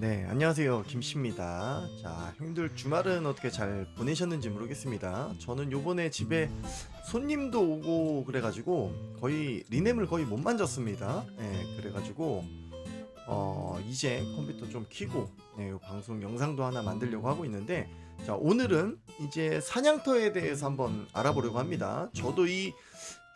네, 안녕하세요. 김씨입니다. 자, 형들 주말은 어떻게 잘 보내셨는지 모르겠습니다. 저는 요번에 집에 손님도 오고 그래가지고 거의 리넴을 거의 못 만졌습니다. 네, 그래가지고 어, 이제 컴퓨터 좀 키고 네, 요 방송 영상도 하나 만들려고 하고 있는데 자, 오늘은 이제 사냥터에 대해서 한번 알아보려고 합니다. 저도 이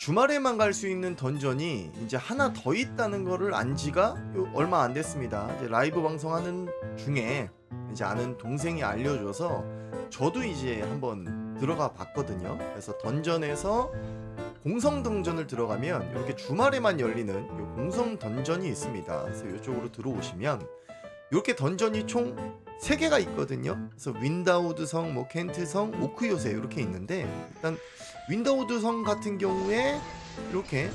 주말에만 갈 수 있는 던전이 이제 하나 더 있다는 거를 안 지가 요- 얼마 안 됐습니다. 이제 라이브 방송하는 중에 이제 아는 동생이 알려줘서 저도 이제 한번 들어가 봤거든요. 그래서 던전에서 공성 던전을 들어가면 이렇게 주말에만 열리는 요 공성 던전이 있습니다. 그래서 이쪽으로 들어오시면 이렇게 던전이 총 3개가 있거든요. 그래서 윈다우드 성, 뭐 켄트 성, 오크 요새 이렇게 있는데 일단 윈다우드 성 같은 경우에 이렇게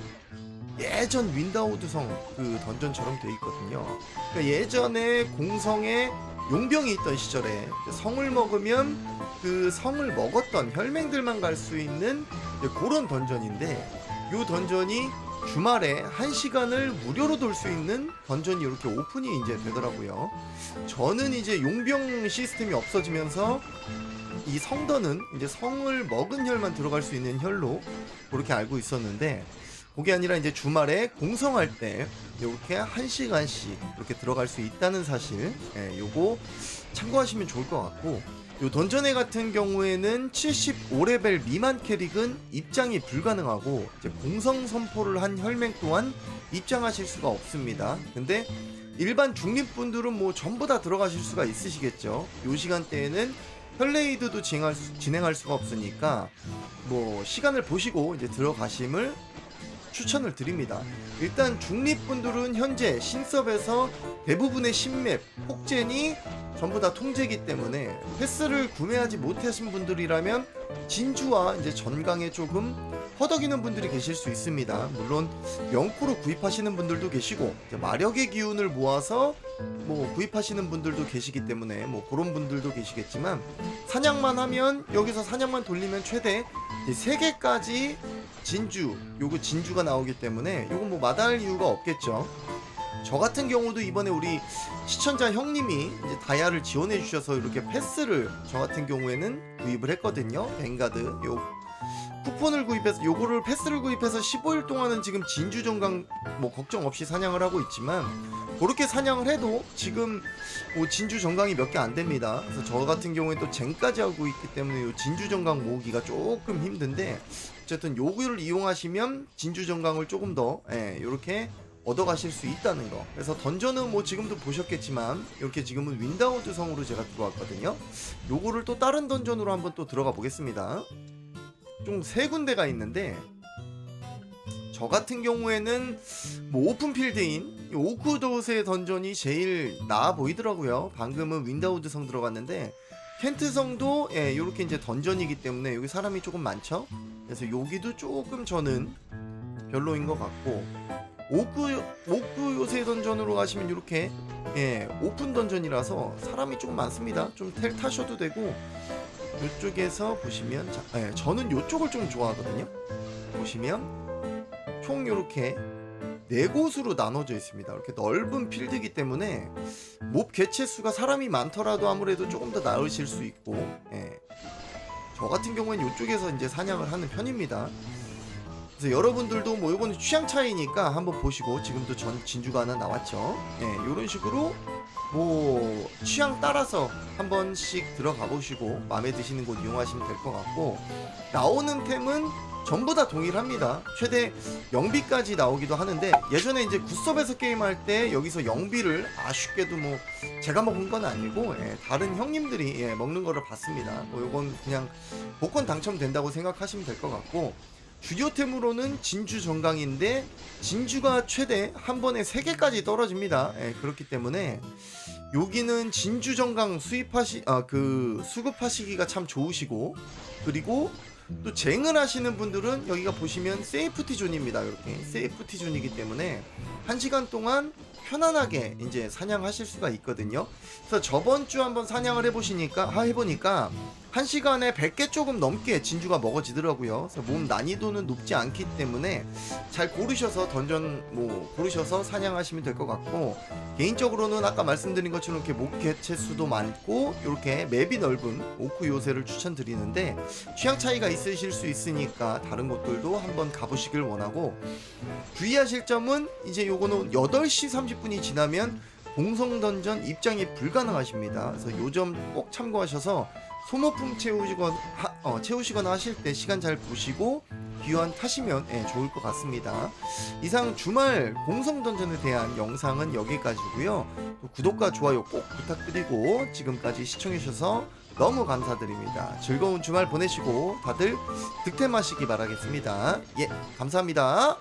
예전 윈다우드 성그 던전처럼 돼 있거든요. 그러니까 예전에 공성에 용병이 있던 시절에 성을 먹으면 그 성을 먹었던 혈맹들만 갈 수 있는 그런 던전인데 이 던전이 주말에 한 시간을 무료로 돌 수 있는 던전이 이렇게 오픈이 이제 되더라고요. 저는 이제 용병 시스템이 없어지면서 이 성더는 이제 성을 먹은 혈만 들어갈 수 있는 혈로 그렇게 알고 있었는데 그게 아니라 이제 주말에 공성할 때 이렇게 한 시간씩 이렇게 들어갈 수 있다는 사실 예, 요거 참고하시면 좋을 것 같고 요 던전회 같은 경우에는 75레벨 미만 캐릭은 입장이 불가능하고 이제 공성 선포를 한 혈맹 또한 입장하실 수가 없습니다. 근데 일반 중립분들은 뭐 전부 다 들어가실 수가 있으시겠죠. 요 시간대에는 혈레이드도 진행할, 수, 진행할 수가 없으니까 뭐 시간을 보시고 이제 들어가심을 추천을 드립니다. 일단 중립분들은 현재 신섭에서 대부분의 신맵, 폭젠이 전부 다 통제기 때문에 패스를 구매하지 못하신 분들이라면 진주와 이제 전강에 조금 허덕이는 분들이 계실 수 있습니다. 물론 명코로 구입하시는 분들도 계시고 마력의 기운을 모아서 뭐 구입하시는 분들도 계시기 때문에 뭐 그런 분들도 계시겠지만 사냥만 하면 여기서 사냥만 돌리면 최대 이제 3개까지 진주 요거 진주가 나오기 때문에 요거 뭐 마다할 이유가 없겠죠. 저 같은 경우도 이번에 우리 시청자 형님이 이제 다이아를 지원해 주셔서 이렇게 패스를 저 같은 경우에는 구입을 했거든요. 뱅가드 요 쿠폰을 구입해서 요거를 패스를 구입해서 15일 동안은 지금 진주 정강 뭐 걱정 없이 사냥을 하고 있지만 그렇게 사냥을 해도 지금 뭐 진주 정강이 몇 개 안 됩니다. 그래서 저 같은 경우에 또 젠까지 하고 있기 때문에 요 진주 정강 모으기가 조금 힘든데 어쨌든 요거를 이용하시면 진주 정강을 조금 더 예, 이렇게 얻어가실 수 있다는 거. 그래서 던전은 뭐 지금도 보셨겠지만 이렇게 지금은 윈다우드 성으로 제가 들어왔거든요. 요거를 또 다른 던전으로 한번 또 들어가 보겠습니다. 좀 세 군데가 있는데 저 같은 경우에는 뭐 오픈필드인 이 오크도스의 던전이 제일 나아 보이더라고요. 방금은 윈다우드 성 들어갔는데 켄트 성도 예, 요렇게 이제 던전이기 때문에 여기 사람이 조금 많죠. 그래서 여기도 조금 저는 별로인 것 같고 오크 오크 요새 던전으로 가시면 이렇게 예, 오픈 던전이라서 사람이 조금 많습니다. 좀 텔 타셔도 되고 이쪽에서 보시면 자, 예, 저는 이쪽을 좀 좋아하거든요. 보시면 총 이렇게 네 곳으로 나눠져 있습니다. 이렇게 넓은 필드이기 때문에 몹 개체 수가 사람이 많더라도 아무래도 조금 더 나으실 수 있고, 예. 저 같은 경우에는 이쪽에서 이제 사냥을 하는 편입니다. 그래서 여러분들도 뭐 이건 취향 차이니까 한번 보시고 지금도 전 진주가 하나 나왔죠. 예, 이런 식으로 뭐 취향 따라서 한 번씩 들어가 보시고 마음에 드시는 곳 이용하시면 될 것 같고 나오는 템은 전부 다 동일합니다. 최대 0비까지 나오기도 하는데 예전에 이제 굿섭에서 게임할 때 여기서 0비를 아쉽게도 뭐 제가 먹은 건 아니고 예, 다른 형님들이 예, 먹는 거를 봤습니다. 뭐 이건 그냥 복권 당첨된다고 생각하시면 될 것 같고 주요템으로는 진주 정강인데 진주가 최대 한 번에 3개까지 떨어집니다. 예, 그렇기 때문에 여기는 진주 정강 수입하시 아 그 수급하시기가 참 좋으시고 그리고 또 쟁을 하시는 분들은 여기가 보시면 세이프티 존입니다. 이렇게 세이프티 존이기 때문에 한 시간 동안 편안하게 이제 사냥하실 수가 있거든요. 그래서 저번 주 한번 사냥을 해보시니까 하 해보니까 1시간에 100개 조금 넘게 진주가 먹어지더라고요. 그래서 몸 난이도는 높지 않기 때문에 잘 고르셔서 던전 뭐 고르셔서 사냥하시면 될 것 같고 개인적으로는 아까 말씀드린 것처럼 이렇게 목개체 수도 많고 이렇게 맵이 넓은 오크 요새를 추천드리는데 취향 차이가 있으실 수 있으니까 다른 곳들도 한번 가보시길 원하고 주의하실 점은 이제 요거는 8시 30분이 지나면 공성 던전 입장이 불가능하십니다. 그래서 요 점 꼭 참고하셔서 소모품 채우시거나 하, 어, 채우시거나 하실 때 시간 잘 보시고 귀환 타시면 예, 좋을 것 같습니다. 이상 주말 공성 던전에 대한 영상은 여기까지고요. 또 구독과 좋아요 꼭 부탁드리고 지금까지 시청해주셔서 너무 감사드립니다. 즐거운 주말 보내시고 다들 득템하시기 바라겠습니다. 예, 감사합니다.